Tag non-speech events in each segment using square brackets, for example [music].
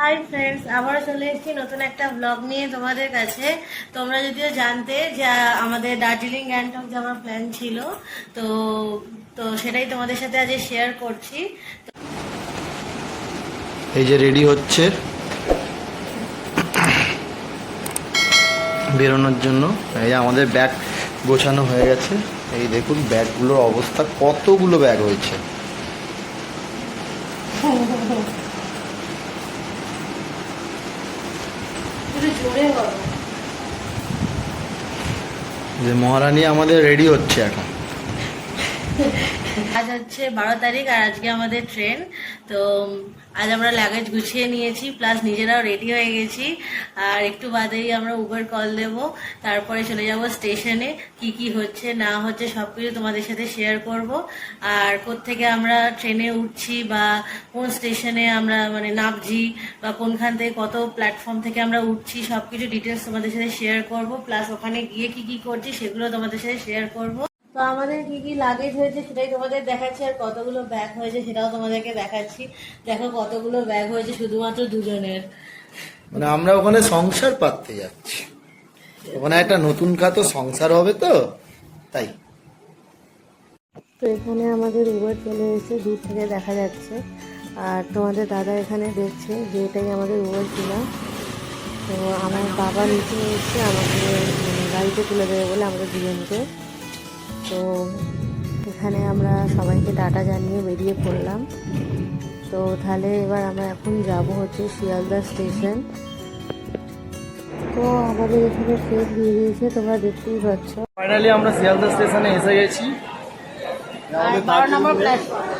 Hi friends আবারও চলে এসেছি নতুন একটা ব্লগ নিয়ে তোমাদের কাছে। তোমরা যদিও জানতে যে আমাদের দার্জিলিং গ্যাংটক যাওয়ার প্ল্যান ছিল, তো তো সেটাই তোমাদের সাথে আজ শেয়ার করছি। এই যে রেডি হচ্ছে বেরোনোর জন্য। এই আমাদের ব্যাগ গোছানো হয়ে গেছে। এই দেখুন ব্যাগগুলোর অবস্থা, কতগুলো ব্যাগ হয়েছে একটু জোরে বলো যে মহারানী আমাদের রেডি হচ্ছে এখন। [laughs] আজ হচ্ছে বারো তারিখ আর আজকে আমাদের ট্রেন তো আজ আমরা লাগেজ গুছিয়ে নিয়েছি প্লাস নিজেরাও রেডি হয়ে গেছি। আর একটু বাদেই আমরা উবের কল দেব, তারপরে চলে যাব স্টেশনে কি কি হচ্ছে, না হচ্ছে সব কিছু তোমাদের সাথে শেয়ার করব। আর কোত্থেকে আমরা ট্রেনে উঠছি বা কোন স্টেশনে আমরা মানে নামছি বা কোনখান থেকে কত প্ল্যাটফর্ম থেকে আমরা উঠছি সব কিছু ডিটেলস তোমাদের সাথে শেয়ার করব প্লাস ওখানে গিয়ে কি কি করছি সেগুলো তোমাদের সাথে শেয়ার করব। তো আমাদের কি কি লাগেজ হয়েছে সেটাই তোমাদের দেখাচ্ছি আর কতগুলো ব্যাগ হয়েছে সেটাও তোমাদেরকে দেখাচ্ছি। দেখো কতগুলো ব্যাগ হয়েছে শুধুমাত্র দুজনের। মানে আমরা ওখানে সংসার পাততে যাচ্ছি। ওখানে একটা নতুন খাতো সংসার হবে তো তাই। তো এখানে আমাদের উবার চলে এসেছে দূর থেকে দেখা যাচ্ছে। আর তোমাদের দাদা এখানে দেখছে যে এটাই আমাদের উবার ছিল তো আমার বাবা নিচে এসে আমাকে গাড়িতে তুলে দেবে বলে আমাদের দুজনকে। তো এখানে আমরা সবাইকে টাটা জানিয়ে বেরিয়ে পড়লাম। তো তাহলে এবার আমরা এখন যাব হচ্ছে শিয়ালদা স্টেশন। তো আমাদের এখানে ট্রেন দিয়ে দিয়েছে তোমরা দেখতেই পাচ্ছ। ফাইনালি আমরা শিয়ালদা স্টেশনে এসে গেছি। আমাদের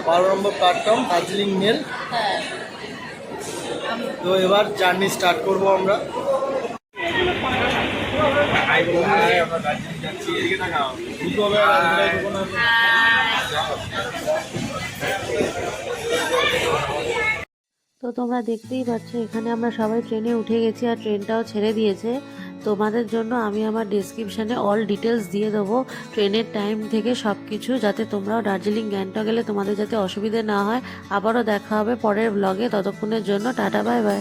বারো নম্বর প্ল্যাটফর্ম দার্জিলিং মেল হ্যাঁ। তো এবার জার্নি স্টার্ট করব আমরা। তো তোমরা দেখতেই পাচ্ছ, এখানে আমরা সবাই ট্রেনে উঠে গেছি আর ট্রেনটাও ছেড়ে দিয়েছে। তোমাদের জন্য আমি আমার ডিসক্রিপশানে অল ডিটেলস দিয়ে দেবো। ট্রেনের টাইম থেকে সব কিছু যাতে তোমরাও দার্জিলিং, গ্যাংটক গেলে তোমাদের যাতে অসুবিধে না হয়। আবারও দেখা হবে পরের ব্লগে ততক্ষণের জন্য টাটা বাই বাই